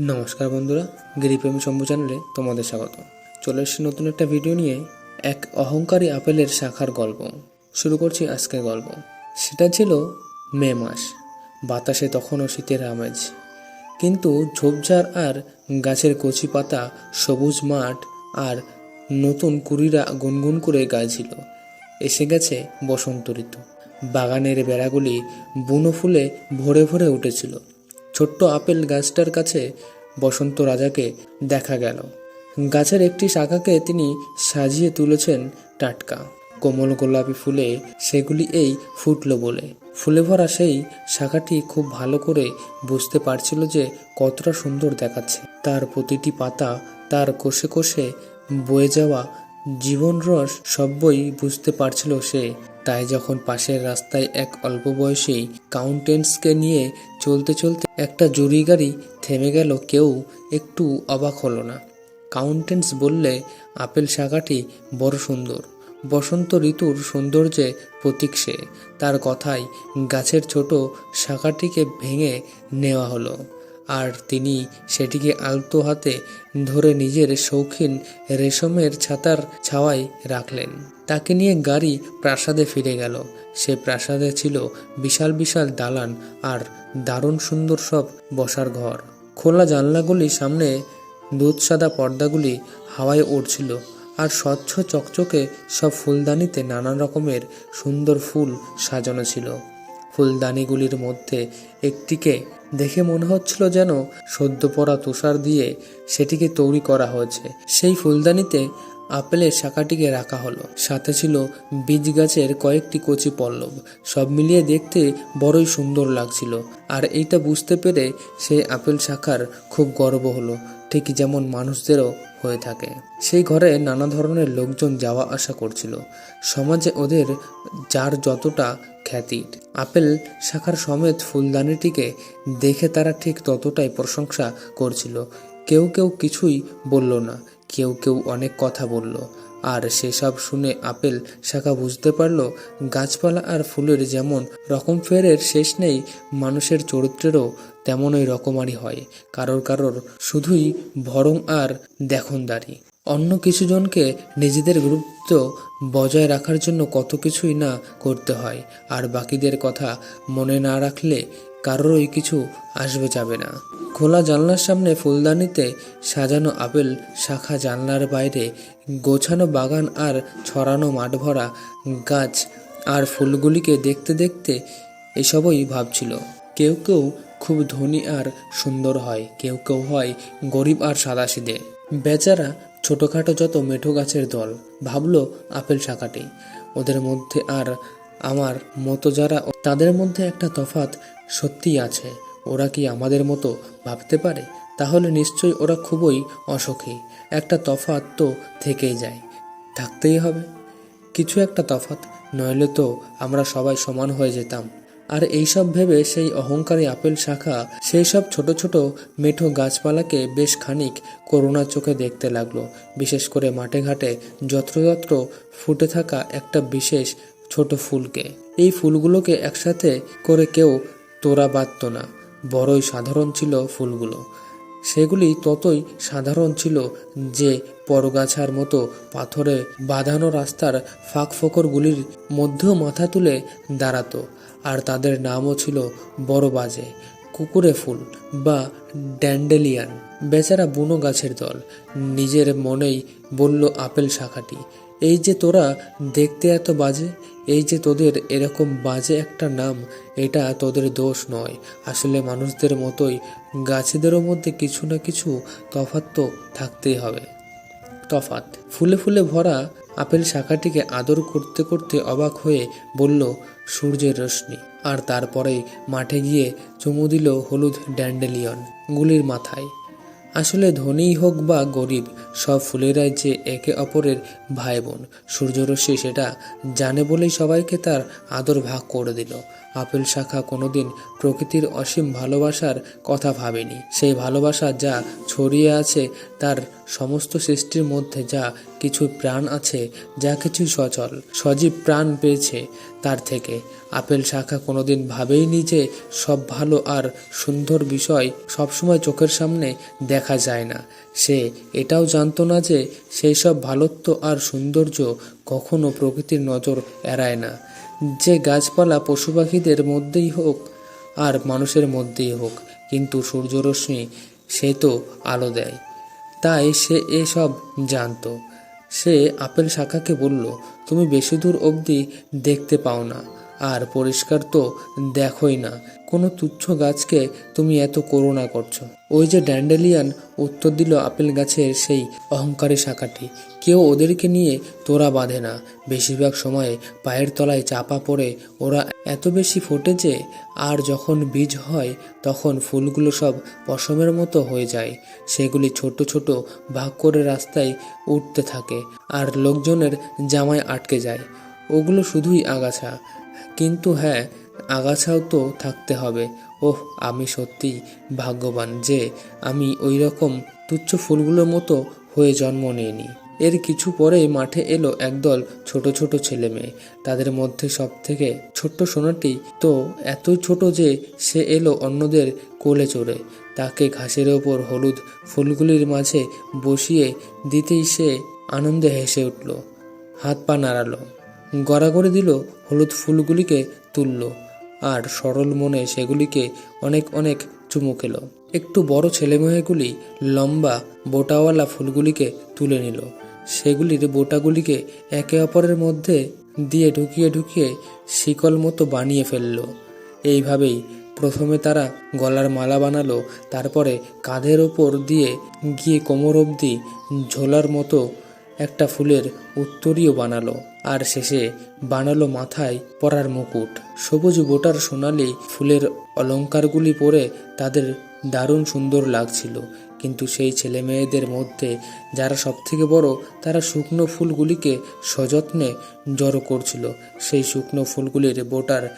নমস্কার বন্ধুরা গিরিপ্রেমী শম্ভু চ্যানেলে তোমাদের স্বাগত। চলে এসেছি নতুন একটা ভিডিও নিয়ে এক অহংকারী আপেলের শাখার গল্প। শুরু করছি আজকের গল্প। সেটা ছিল মে মাস। বাতাসে তখনও শীতের আমেজ। কিন্তু ঝোপঝাড় আর গাছের কচি পাতা, সবুজ মাঠ আর নতুন কুড়িরা গুনগুন করে গাইছিল। এসে গেছে বসন্ত ঋতু। বাগানের বেড়াগুলি বুনো ফুলে ভরে ভরে উঠেছিল। ছোট্ট আপেল গাছটার কাছে বসন্ত রাজাকে দেখা গেল। গাছের একটি শাখাকে তিনি সাজিয়ে তুলেছেন টাটকা। কোমল গোলাপি ফুলে সেগুলি এই ফুটলো বলে। ফুলে ভরা সেই শাখাটি খুব ভালো করে বুঝতে পারছিল যে কতটা সুন্দর দেখাচ্ছে। তার প্রতিটি পাতা তার কোষে কোষে বয়ে যাওয়া জীবন রস সব্যই বুঝতে পারছিল সে তাই যখন পাশের রাস্তায় এক অল্প বয়সী কাউন্টেন্সকে নিয়ে চলতে চলতে একটা জুরি গাড়ি থেমে গেল, কেউ একটু অবাক হলো না। কাউন্টেন্স বললে, আপেল শাখাটি বড় সুন্দর। বসন্ত ঋতুর সৌন্দর্যে প্রতীক সে। তার কথায় গাছের ছোট শাখাটিকে ভেঙে নেওয়া হলো। আর তিনি সেটিকে আলতো হাতে ধরে নিজের শৌখিন রেশমের ছাতার ছাওয়ায় রাখলেন। তাকে নিয়ে গাড়ি প্রাসাদে ফিরে গেল। সে প্রাসাদে ছিল বিশাল বিশাল দালান আর দারুণ সুন্দর সব বসার ঘর। খোলা জানলাগুলি সামনে দুধ সাদা পর্দাগুলি হাওয়ায় উড়ছিল আর স্বচ্ছ চকচকে সব ফুলদানিতে নানা রকমের সুন্দর ফুল সাজানো ছিল। ফুলদানিগুলির মধ্যে একটিকে দেখে মনে হচ্ছিল যেন সদ্য পড়া তুষার দিয়ে সেটিকে তৈরি করা হয়েছে। সেই ফুলদানিতে আপেলের শাখাটিকে রাখা হলো। সাথে ছিল বীজ গাছের কয়েকটি কচি পল্লব। সব মিলিয়ে দেখতে বড়ই সুন্দর লাগছিল। আর এইটা বুঝতে পেরে সেই আপেল শাখার খুব গর্ব হলো। ঠিক যেমন মানুষদেরও হয়ে থাকে। সেই ঘরে নানা ধরনের লোকজন যাওয়া আসা করছিল। সমাজে ওদের যার যতটা খ্যাতির। আপেল শাখার সমেত ফুলদানিটিকে দেখে তারা ঠিক ততটাই প্রশংসা করছিল। কেউ কেউ কিছুই বলল না, কেউ কেউ অনেক কথা বলল। আর সেসব শুনে আপেল শাখা বুঝতে পারল, গাছপালা আর ফুলের যেমন রকম ফেরের শেষ নেই, মানুষের চরিত্রেরও তেমনই রকমারি হয়। কারোর কারোর শুধুই ভরং আর দেখনদারি। অন্য কিছু জনকে নিজেদের গুরুত্ব বজায় রাখার জন্য কত কিছুই না করতে হয়, আর বাকিদের কথা মনে না রাখলে কারোরই কিছু আসবে যাবে না। খোলা জানলার সামনে ফুলদানিতে সাজানো আপেল, শাখা জানলার বাইরে গোছানো বাগান আর ছড়ানো মাঠ ভরা গাছ আর ফুলগুলিকে দেখতে দেখতে এসবই ভাবছিল। কেউ কেউ খুব ধনী আর সুন্দর হয়, কেউ কেউ হয় গরিব আর সাদাসিদে বেচারা ছোটোখাটো যত মেঠো গাছের দল, ভাবলো আপেল শাখাটি। ওদের মধ্যে আর আমার মতো যারা, তাদের মধ্যে একটা তফাত সত্যিই আছে। ওরা কি আমাদের মতো ভাবতে পারে? তাহলে নিশ্চয়ই ওরা খুবই অসুখী। একটা তফাত তো থেকেই যায়। থাকতেই হবে। কিছু একটা তফাত নইলে তো আমরা সবাই সমান হয়ে যেতাম। আর এইসব ভেবে সেই অহংকারী আপেল শাখা সেই সব ছোট ছোট মেঠো গাছপালাকে বেশ খানিক করুণার চোখে দেখতে লাগল। বিশেষ করে মাঠে ঘাটে যত্রযত্র ফুটে থাকা একটা বিশেষ ছোট ফুলকে। এই ফুলগুলোকে একসাথে করে কেউ তোড়া বাঁধত না। বড়ই সাধারণ ছিল ফুলগুলো। সেগুলি ততই সাধারণ ছিল যে পরগাছার মতো পাথরে বাঁধানো রাস্তার ফাঁক ফোকরগুলির মধ্যেও মাথা তুলে দাঁড়াতো। আর তাদের নামও ছিল বড় বাজে, কুকুরে ফুল বা ড্যান্ডেলিয়ান। বেচারা বুনো গাছের দল। নিজের মনেই বলল আপেল শাখাটি, এই যে তোরা দেখতে এত বাজে? এই যে তোদের এরকম বাজে একটা নাম, এটা তোদের দোষ নয়। আসলে মানুষদের মতোই গাছেদেরও মধ্যে কিছু না কিছু তফাৎ তো থাকতেই হবে। তফাত ফুলে ফুলে ভরা আপেল শাখাটিকে আদর করতে করতে অবাক হয়ে বলল, সূর্যের রশ্মি। আর তারপরেই মাঠে গিয়ে চুমু দিল হলুদ ড্যান্ডেলিয়ন গুলির মাথায়। আসলে ধনীই হোক বা গরিব, সব ফুলেরাই যে একে অপরের ভাই বোন সূর্যরশ্মি সেটা জানে বলেই সবাইকে তার আদর ভাগ করে দিল। আপেল শাখা কোনোদিন প্রকৃতির অসীম ভালোবাসার কথা ভাবেনি। সেই ভালোবাসা যা ছড়িয়ে আছে তার সমস্ত সৃষ্টির মধ্যে যা কিছু প্রাণ আছে, যা কিছু সচল। সজীব প্রাণ পেয়েছে তার থেকে। আপেল শাখা কোনোদিন ভাবেইনি যে সব ভালো আর সুন্দর বিষয় সবসময় চোখের সামনে দেখা যায় না। সে এটাও জানতো না যে সেই সব ভালোত্ব আর সৌন্দর্য কখনো প্রকৃতির নজর এড়ায় না। যে গাছপালা পশু পাখিদের মধ্যেই হোক আর মানুষের মধ্যেই হোক, কিন্তু সূর্যরশ্মি সে তো আলো দেয়। তাই সে এসব জানতো। সে আপেল শাখাকে বলল তুমি বেশি দূর অবধি দেখতে পাও না। আর পরিষ্কার তো দেখোই না। কোনো তুচ্ছ গাছকে তুমি এত করুণা করছ। ওই যে ড্যান্ডেলিয়ান উত্তর দিল আপেল গাছের সেই অহংকারী শাখাটি। কেউ ওদেরকে নিয়ে তোরা বাঁধে না। বেশিরভাগ সময়ে পায়ের তলায় চাপা পড়ে ওরা এত বেশি ফোটে যে আর যখন বীজ হয় তখন ফুলগুলো সব পশমের মতো হয়ে যায়। সেগুলি ছোট ছোট ভাগ করে রাস্তায় উঠতে থাকে আর লোকজনের জামায় আটকে যায়। ওগুলো শুধুই আগাছা। কিন্তু হ্যাঁ আগাছাও তো থাকতে হবে। ওহ, আমি সত্যিই ভাগ্যবান যে আমি ওই রকম তুচ্ছ ফুলগুলোর মতো হয়ে জন্ম নিইনি। এর কিছু পরেই মাঠে এলো একদল ছোট ছোট ছেলে মেয়ে। তাদের মধ্যে সব থেকে ছোট্ট সোনাটি তো এতই ছোট যে সে এলো অন্যদের কোলে চড়ে। তাকে ঘাসের ওপর হলুদ ফুলগুলির মাঝে বসিয়ে দিতেই সে আনন্দে হেসে উঠল। হাত পা নাড়ালো। গড়াগড়ি দিল, হলুদ ফুলগুলিকে তুলল আর সরল মনে সেগুলিকে অনেক অনেক চুমু খেলো। একটু বড় ছেলেমেয়েগুলি লম্বা বোটাওয়ালা ফুলগুলিকে তুলে নিল। সেগুলির বোটাগুলিকে একে অপরের মধ্যে দিয়ে ঢুকিয়ে ঢুকিয়ে শিকল মতো বানিয়ে ফেলল। এইভাবেই প্রথমে তারা গলার মালা বানালো, তারপরে কাঁধের ওপর দিয়ে গিয়ে কোমর অবধি ঝোলার মতো একটা ফুলের উত্তরীয় বানালো, আর শেষে বানালো মাথায় পরার মুকুট। সবুজ বোটার সোনালি ফুলের অলংকারগুলি পরে তাদের দারুণ সুন্দর লাগছিল। কিন্তু সেই ছেলে মেয়েদের মধ্যে যারা সবথেকে বড়, তারা শুকনো ফুলগুলিকে সযত্নে জড়ো করছিল। সেই শুকনো ফুলগুলির বোটার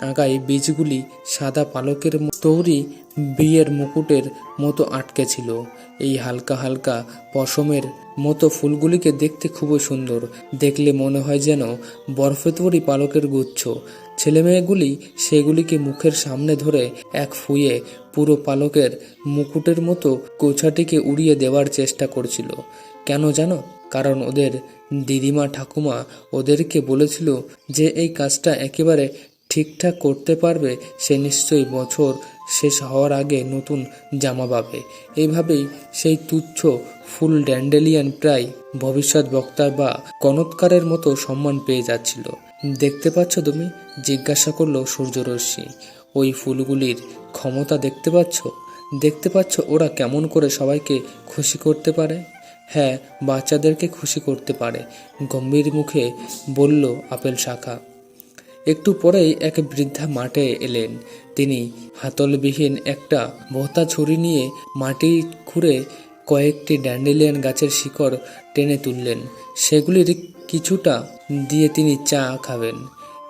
আগায় বীজগুলি সাদা পালকের তৈরি বিয়ের মুকুটের মতো আটকে ছিল। এই হালকা হালকা পশমের মতো ফুলগুলিকে দেখতে খুবই সুন্দর। দেখলে মনে হয় যেন বরফে তৈরি পালকের গুচ্ছ। ছেলেমেয়েগুলি সেগুলিকে মুখের সামনে ধরে এক ফুয়ে পুরো পালকের মুকুটের মতো গোছাটিকে উড়িয়ে দেওয়ার চেষ্টা করছিল। কেন জানো? কারণ ওদের দিদিমা ঠাকুমা ওদেরকে বলেছিল যে এই কাজটা একেবারে ঠিকঠাক করতে পারবে, সে নিশ্চয়ই বছর শেষ হওয়ার আগে নতুন জামা পাবে। এইভাবেই সেই তুচ্ছ ফুল ড্যান্ডেলিয়ান প্রায় ভবিষ্যৎ বক্তা বা কনৎকারের মতো সম্মান পেয়ে যাচ্ছিল। দেখতে পাচ্ছ তুমি? জিজ্ঞাসা করল সূর্যরশ্মি। ওই ফুলগুলির ক্ষমতা দেখতে পাচ্ছ? দেখতে পাচ্ছ ওরা কেমন করে সবাইকে খুশি করতে পারে? হ্যাঁ বাচ্চাদেরকে খুশি করতে পারে, গম্ভীর মুখে বলল আপেল শাখা। একটু পরেই এক বৃদ্ধা মাঠে এলেন। তিনি হাতলবিহীন একটা ভোতা ছুরি নিয়ে মাটি খুঁড়ে কয়েকটি ড্যান্ডেলিয়ান গাছের শিকড় টেনে তুললেন। সেগুলির কিছুটা দিয়ে তিনি চা খাবেন,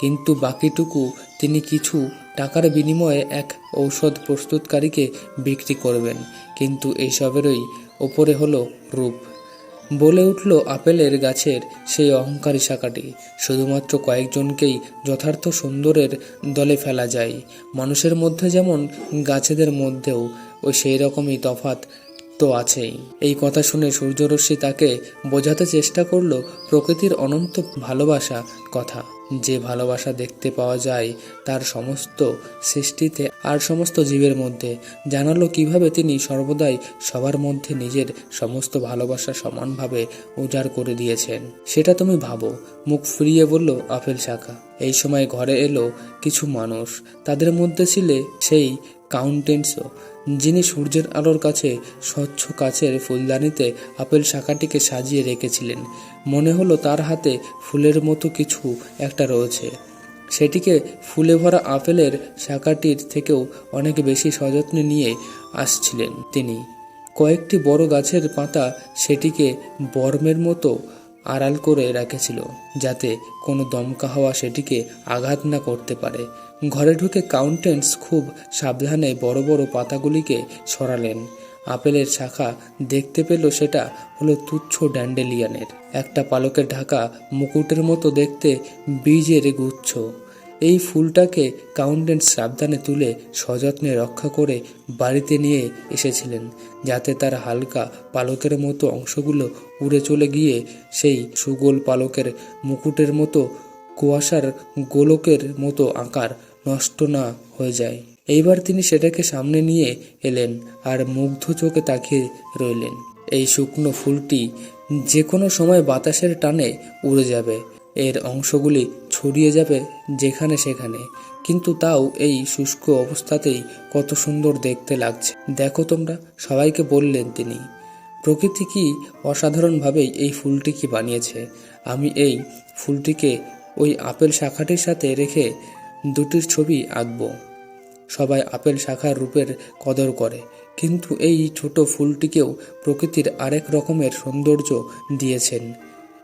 কিন্তু বাকিটুকু তিনি কিছু টাকার বিনিময়ে এক ঔষধ প্রস্তুতকারীকে বিক্রি করবেন। কিন্তু এইসবেরই ওপরে হলো রূপ। বলে উঠল আপেলের গাছের সেই অহংকারী শাখাটি। শুধুমাত্র কয়েকজনকেই যথার্থ সুন্দরের দলে ফেলা যায়। মানুষের মধ্যে যেমন গাছেদের মধ্যেও ও সেই রকমই তফাত তো আছেই। এই কথা শুনে সূর্যরশ্মি তাকে বোঝাতে চেষ্টা করল প্রকৃতির অনন্ত ভালোবাসা কথা। যে ভালোবাসা দেখতে পাওয়া যায় তার সমস্ত সৃষ্টিতে আর সমস্ত জীবের মধ্যে। জানালো কীভাবে তিনি সর্বদাই সবার মধ্যে নিজের সমস্ত ভালোবাসা সমানভাবে উজাড় করে দিয়েছেন। সেটা তুমি ভাবো। মুখ ফিরিয়ে বলল, আপেল শাখা। এই সময় ঘরে এলো কিছু মানুষ। তাদের মধ্যে ছিলে সেই কাউন্টেন্সও যিনি সূর্যের আলোর কাছে, স্বচ্ছ কাচের ফুলদানিতে আপেল শাখাটিকে সাজিয়ে রেখেছিলেন। মনে হলো তার হাতে ফুলের মতো কিছু একটা রয়েছে। সেটিকে ফুলে ভরা আপেলের শাখাটির থেকেও অনেক বেশি সযত্নে নিয়ে আসছিলেন তিনি। কয়েকটি বড় গাছের পাতা সেটিকে বর্মের মতো আড়াল করে রেখেছিল, যাতে কোনো দমকা হাওয়া সেটিকে আঘাত না করতে পারে। ঘরে ঢুকে কাউন্টেন্স খুব সাবধানে বড় বড় পাতাগুলিকে সরালেন। আপেলের শাখা দেখতে পেল সেটা হলো তুচ্ছ ড্যান্ডেলিয়ানের। একটা পালকের ঢাকা মুকুটের মতো দেখতে বীজের গুচ্ছ। এই ফুলটাকে কাউন্টেন্ট সাবধানে তুলে সযত্নে রক্ষা করে বাড়িতে নিয়ে এসেছিলেন, যাতে তার হালকা পালকের মতো অংশগুলো উড়ে চলে গিয়ে সেই সুগোল পালকের মুকুটের মতো কুয়াশার গোলকের মতো আকার নষ্ট না হয়ে যায়। এইবার তিনি সেটাকে সামনে নিয়ে এলেন আর মুগ্ধ চোখে তাকিয়ে রইলেন। এই শুকনো ফুলটি যে কোনো সময় বাতাসের টানে উড়ে যাবে। এর অংশগুলি ছড়িয়ে যাবে যেখানে সেখানে। কিন্তু তাও এই শুষ্ক অবস্থাতেই কত সুন্দর দেখতে লাগছে। দেখো তোমরা, সবাইকে বললেন তিনি, প্রকৃতি কি অসাধারণভাবেই এই ফুলটিকে বানিয়েছে? আমি এই ফুলটিকে ওই আপেল শাখাটির সাথে রেখে দুটির ছবি আঁকবো। সবাই আপেল শাখার রূপের কদর করে, কিন্তু এই ছোট ফুলটিকেও প্রকৃতির আরেক রকমের সৌন্দর্য দিয়েছেন।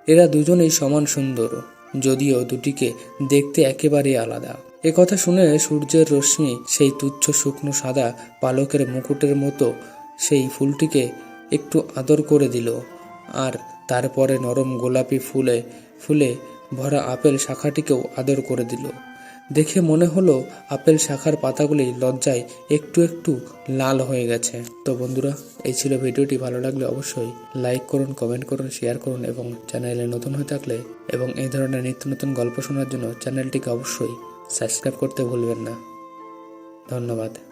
এরা দুজনেই সমান সুন্দর, যদিও দুটিকে দেখতে একেবারেই আলাদা। কথা শুনে সূর্যের রশ্মি সেই তুচ্ছ শুকনো সাদা পালকের মুকুটের মতো সেই ফুলটিকে একটু আদর করে দিল, আর তারপরে নরম গোলাপি ফুলে ফুলে ভরা আপেল শাখাটিকেও আদর করে দিল। দেখে মনে হলো আপেল শাখার পাতাগুলি লজ্জায় একটু একটু লাল হয়ে গেছে। তো বন্ধুরা, এই ছিল ভিডিওটি। ভালো লাগলে অবশ্যই লাইক করুন, কমেন্ট করুন, শেয়ার করুন এবং চ্যানেলে নতুন হয়ে থাকলে এবং এই ধরনের নিত্য নতুন গল্প শোনার জন্য চ্যানেলটিকে অবশ্যই সাবস্ক্রাইব করতে ভুলবেন না। ধন্যবাদ।